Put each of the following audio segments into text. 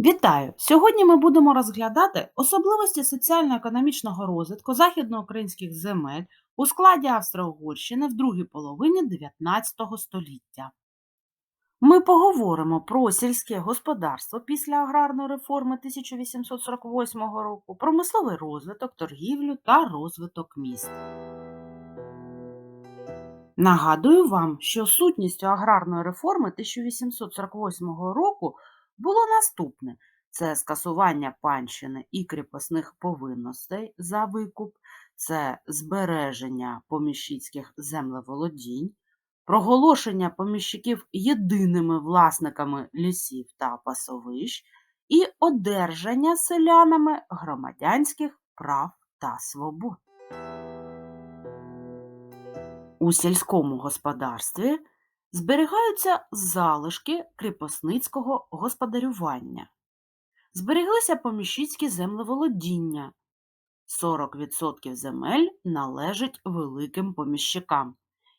Вітаю! Сьогодні ми будемо розглядати особливості соціально-економічного розвитку західноукраїнських земель у складі Австро-Угорщини в другій половині 19 століття. Ми поговоримо про сільське господарство після аграрної реформи 1848 року, промисловий розвиток, торгівлю та розвиток міст. Нагадую вам, що сутністю аграрної реформи 1848 року було наступне: це скасування панщини і кріпосних повинностей за викуп, це збереження поміщицьких землеволодінь, проголошення поміщиків єдиними власниками лісів та пасовищ і одержання селянами громадянських прав та свобод. У сільському господарстві зберігаються залишки кріпосницького господарювання. Збереглися поміщицькі землеволодіння. 40% земель належить великим поміщикам.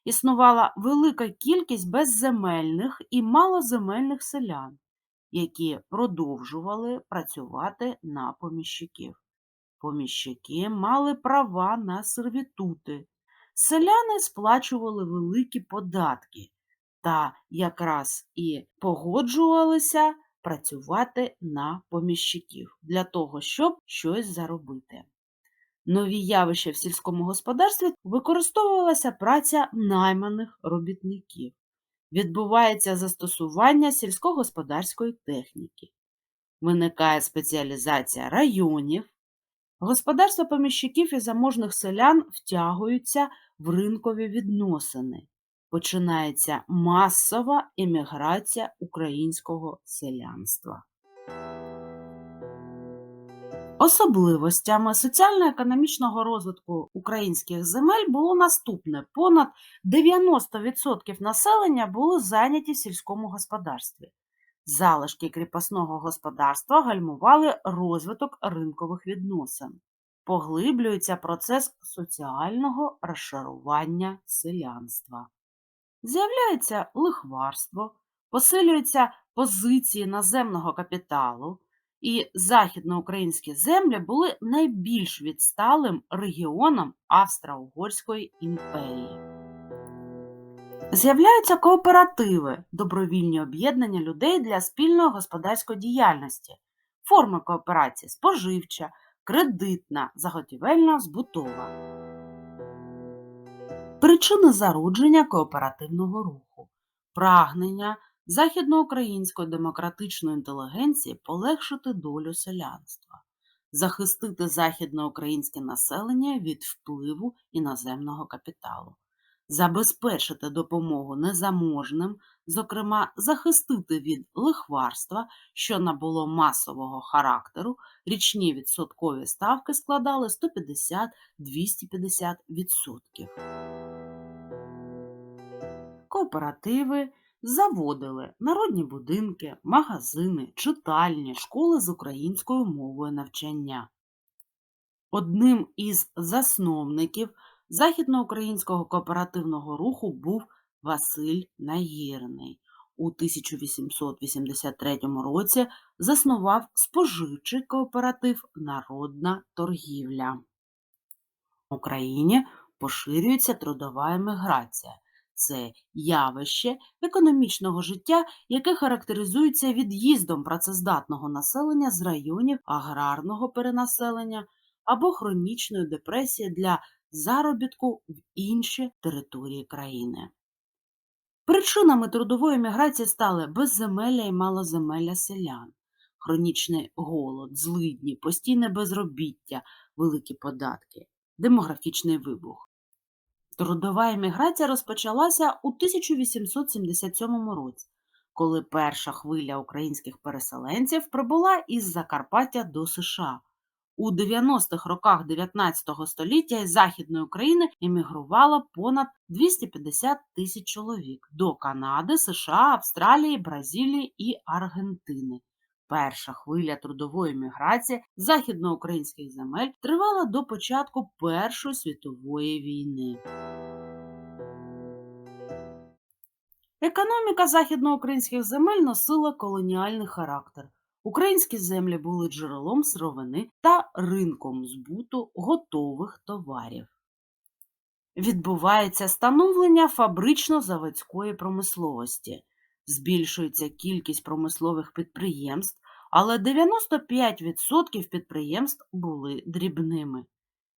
Існувала велика кількість безземельних і малоземельних селян, які продовжували працювати на поміщиків. Поміщики мали права на сервітути. Селяни сплачували великі податки та якраз і погоджувалися працювати на поміщиків для того, щоб щось заробити. Нові явища в сільському господарстві використовувалася праця найманих робітників. Відбувається застосування сільськогосподарської техніки. Виникає спеціалізація районів. Господарства поміщиків і заможних селян втягуються в ринкові відносини. Починається масова еміграція українського селянства. Особливостями соціально-економічного розвитку українських земель було наступне: понад 90% населення були зайняті в сільському господарстві. Залишки кріпосного господарства гальмували розвиток ринкових відносин. Поглиблюється процес соціального розшарування селянства. З'являється лихварство, посилюються позиції наземного капіталу, і західноукраїнські землі були найбільш відсталим регіоном Австро-Угорської імперії. З'являються кооперативи, добровільні об'єднання людей для спільної господарської діяльності, форми кооперації споживча, кредитна, заготівельна, збутова. Причини зародження кооперативного руху, прагнення західноукраїнської демократичної інтелігенції полегшити долю селянства, захистити західноукраїнське населення від впливу іноземного капіталу, забезпечити допомогу незаможним, зокрема, захистити від лихварства, що набуло масового характеру, річні відсоткові ставки складали 150-250%. Кооперативи заводили народні будинки, магазини, читальні, школи з українською мовою навчання. Одним із засновників західноукраїнського кооперативного руху був Василь Нагірний. У 1883 році заснував споживчий кооператив Народна торгівля. В Україні поширюється трудова еміграція. Це явище економічного життя, яке характеризується від'їздом працездатного населення з районів аграрного перенаселення або хронічної депресії для заробітку в інші території країни. Причинами трудової міграції стали безземелля і малоземелля селян, хронічний голод, злидні, постійне безробіття, великі податки, демографічний вибух. Трудова еміграція розпочалася у 1877 році, коли перша хвиля українських переселенців прибула із Закарпаття до США. У 90-х роках 19 століття із Західної України емігрувало понад 250 тисяч чоловік до Канади, США, Австралії, Бразилії і Аргентини. Перша хвиля трудової міграції західноукраїнських земель тривала до початку Першої світової війни. Економіка західноукраїнських земель носила колоніальний характер. Українські землі були джерелом сировини та ринком збуту готових товарів. Відбувається становлення фабрично-заводської промисловості. Збільшується кількість промислових підприємств, але 95% підприємств були дрібними.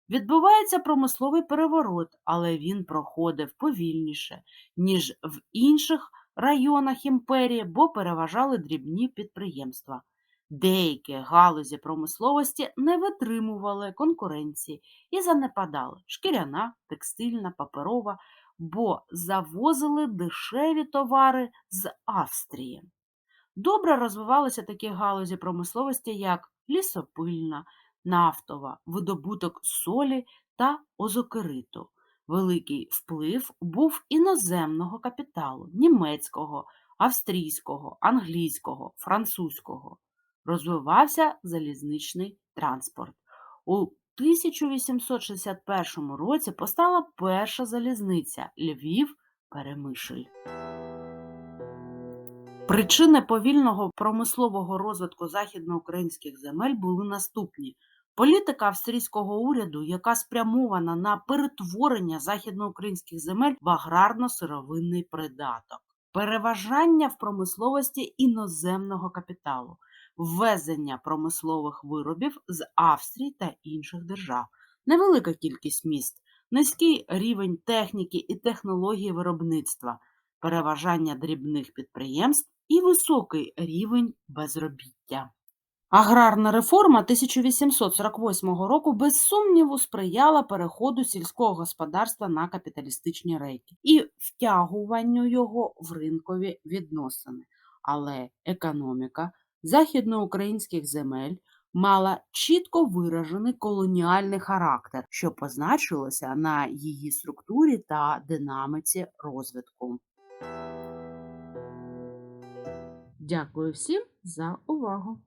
Відбувається промисловий переворот, але він проходив повільніше, ніж в інших районах імперії, бо переважали дрібні підприємства. Деякі галузі промисловості не витримували конкуренції і занепадали шкіряна, текстильна, паперова, бо завозили дешеві товари з Австрії. Добре розвивалися такі галузі промисловості, як лісопильна, нафтова, видобуток солі та озокериту. Великий вплив був іноземного капіталу німецького, австрійського, англійського, французького. Розвивався залізничний транспорт. У 1861 році постала перша залізниця Львів Перемишль. Причини повільного промислового розвитку західноукраїнських земель були наступні. Політика австрійського уряду, яка спрямована на перетворення західноукраїнських земель в аграрно-сировинний придаток, переважання в промисловості іноземного капіталу, ввезення промислових виробів з Австрії та інших держав, невелика кількість міст, низький рівень техніки і технології виробництва, переважання дрібних підприємств і високий рівень безробіття. Аграрна реформа 1848 року без сумніву сприяла переходу сільського господарства на капіталістичні рейки і втягуванню його в ринкові відносини. Але економіка західноукраїнських земель мала чітко виражений колоніальний характер, що позначилося на її структурі та динаміці розвитку. Дякую всім за увагу!